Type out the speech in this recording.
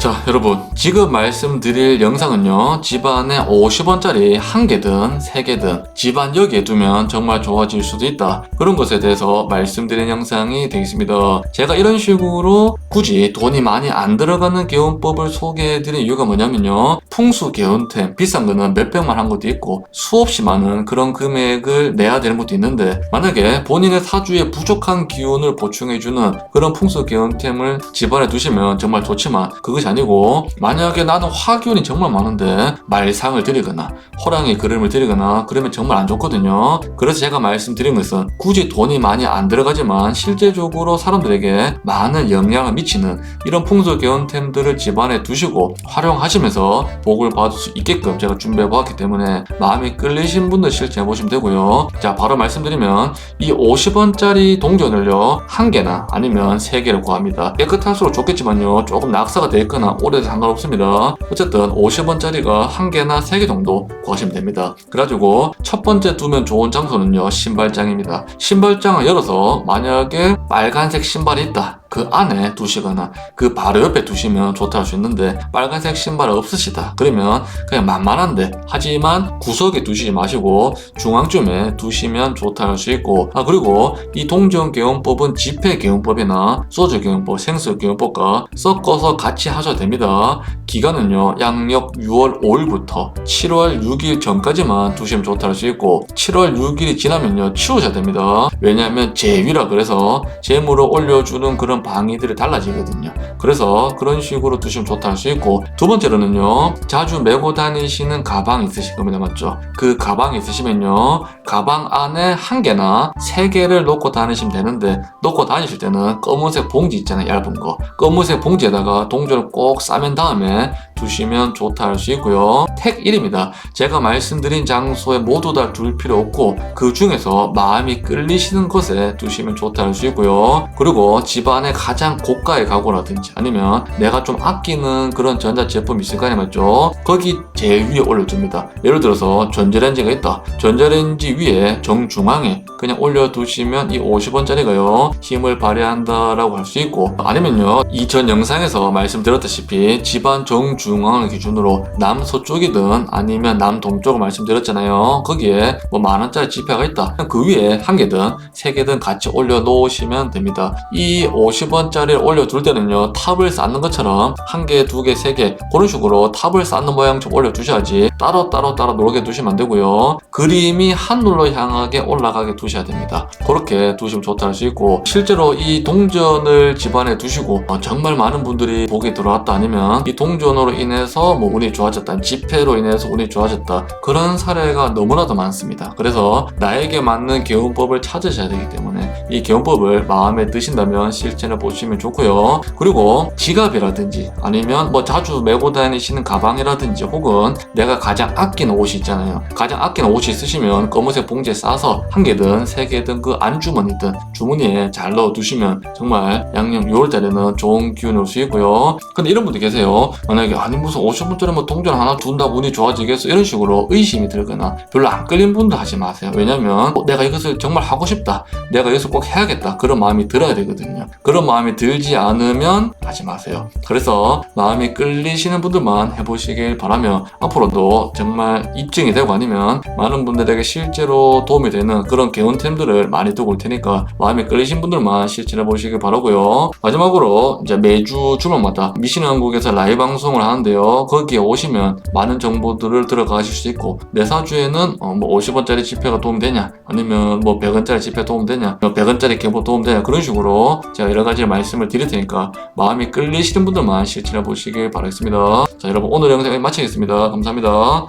자 여러분 지금 말씀드릴 영상은요 집안에 50원짜리 한 개든 세 개든 집안 여기에 두면 정말 좋아질 수도 있다. 그런 것에 대해서 말씀드린 영상이 되겠습니다. 제가 이런 식으로 굳이 돈이 많이 안 들어가는 개운법을 소개해드린 이유가 뭐냐면요 풍수 개운템 비싼 거는 몇백만 한 것도 있고 수없이 많은 그런 금액을 내야 되는 것도 있는데 만약에 본인의 사주에 부족한 기운을 보충해주는 그런 풍수 개운템을 집안에 두시면 정말 좋지만 그것이 아니고 만약에 나는 화기운이 정말 많은데 말상을 드리거나 호랑이 그림을 드리거나 그러면 정말 안 좋거든요. 그래서 제가 말씀드린 것은 굳이 돈이 많이 안 들어가지만 실제적으로 사람들에게 많은 영향을 미치는 이런 풍수 개운템들을 집안에 두시고 활용하시면서 복을 받을 수 있게끔 제가 준비해 보았기 때문에 마음이 끌리신 분들 실천해 보시면 되고요. 자 바로 말씀드리면 이 50원짜리 동전을요 한 개나 아니면 세 개를 구합니다. 깨끗할수록 좋겠지만요 조금 낙사가 돼 있거나 오래돼서 상관없습니다. 어쨌든 50원짜리가 한 개나 세 개 정도 구하시면 됩니다. 그래가지고 첫 번째 두면 좋은 장소는요 신발장입니다. 신발장을 열어서 만약에 빨간색 신발이 있다 그 안에 두시거나 그 바로 옆에 두시면 좋다 할 수 있는데 빨간색 신발 없으시다 그러면 그냥 만만한데. 하지만 구석에 두시지 마시고 중앙쯤에 두시면 좋다 할 수 있고. 아 그리고 이 동전 개운법은 지폐 개운법이나 소주 개운법 생수 개운법과 섞어서 같이 하셔도 됩니다. 기간은요 양력 6월 5일부터 7월 6일 전까지만 두시면 좋다 할 수 있고 7월 6일이 지나면요 치우셔야 됩니다. 왜냐하면 제위라 그래서 재물을 올려주는 그런 방이들이 달라지거든요. 그래서 그런 식으로 두시면 좋다 할 수 있고 두 번째로는요 자주 메고 다니시는 가방 있으실 겁니다. 맞죠? 그 가방 있으시면요 가방 안에 한 개나 세 개를 놓고 다니시면 되는데 놓고 다니실 때는 검은색 봉지 있잖아요 얇은 거. 검은색 봉지에다가 동전을 꼭 싸맨 다음에 두시면 좋다 할 수 있고요. 택 1입니다. 제가 말씀드린 장소에 모두 다 둘 필요 없고 그 중에서 마음이 끌리시는 곳에 두시면 좋다 할 수 있고요. 그리고 집안에 가장 고가의 가구라든지 아니면 내가 좀 아끼는 그런 전자제품 있을 거 아니에요 맞죠. 거기 제일 위에 올려둡니다. 예를 들어서 전자레인지가 있다. 전자레인지 위에 정중앙에 그냥 올려두시면 이 50원짜리가요 힘을 발휘한다라고 할 수 있고 아니면요 이전 영상에서 말씀드렸다시피 집안 정중앙을 기준으로 남서쪽이든 아니면 남동쪽을 말씀드렸잖아요. 거기에 뭐 만원짜리 지폐가 있다. 그 위에 한 개든 세 개든 같이 올려 놓으시면 됩니다. 이 50 원짜리를 올려둘 때는요 탑을 쌓는 것처럼 한 개, 두 개, 세 개 그런 식으로 탑을 쌓는 모양처럼 올려두셔야지 따로 따로 따로 놓게 두시면 안 되고요. 그림이 하늘로 향하게 올라가게 두셔야 됩니다. 그렇게 두시면 좋다 할 수 있고 실제로 이 동전을 집안에 두시고 어, 정말 많은 분들이 복이 들어왔다 아니면 이 동전으로 인해서 뭐 운이 좋아졌다 지폐로 인해서 운이 좋아졌다 그런 사례가 너무나도 많습니다. 그래서 나에게 맞는 개운법을 찾으셔야 되기 때문에 이 개운법을 마음에 드신다면 실천해 보시면 좋고요. 그리고 지갑이라든지 아니면 뭐 자주 메고 다니시는 가방이라든지 혹은 내가 가장 아끼는 옷이 있잖아요. 가장 아끼는 옷이 있으시면 검은색 봉지에 싸서 한 개든 세 개든 그 안주머니든 주머니에 잘 넣어 두시면 정말 양력 6월 달에는 좋은 기운이 올수 있고요. 근데 이런 분들 계세요. 만약에 아니 무슨 50분짜리 뭐 동전 하나 둔다고 운이 좋아지겠어? 이런 식으로 의심이 들거나 별로 안 끌린 분도 하지 마세요. 왜냐면 어, 내가 이것을 정말 하고 싶다. 내가 이것을 꼭 해야겠다. 그런 마음이 들어야 되거든요. 그런 마음이 들지 않으면 하지 마세요. 그래서 마음이 끌리시는 분들만 해보시길 바라며 앞으로도 정말 입증이 되고 아니면 많은 분들에게 실제로 도움이 되는 그런 개운템들을 많이 두고 올 테니까 마음이 끌리신 분들만 실천해 보시길 바라고요. 마지막으로 이제 매주 주말마다 미신 한국에서 라이브 방송을 하는데요. 거기에 오시면 많은 정보들을 들어가실 수 있고 내 사주에는 어, 뭐 50원짜리 지폐가 도움 되냐? 아니면 뭐 100원짜리 지폐 도움 되냐? 뭐 100원짜리 개보 도움 되냐 그런 식으로 제가 여러 가지 말씀을 드릴 테니까 마음이 끌리시는 분들만 실천해 보시길 바라겠습니다. 자 여러분 오늘 영상 마치겠습니다. 감사합니다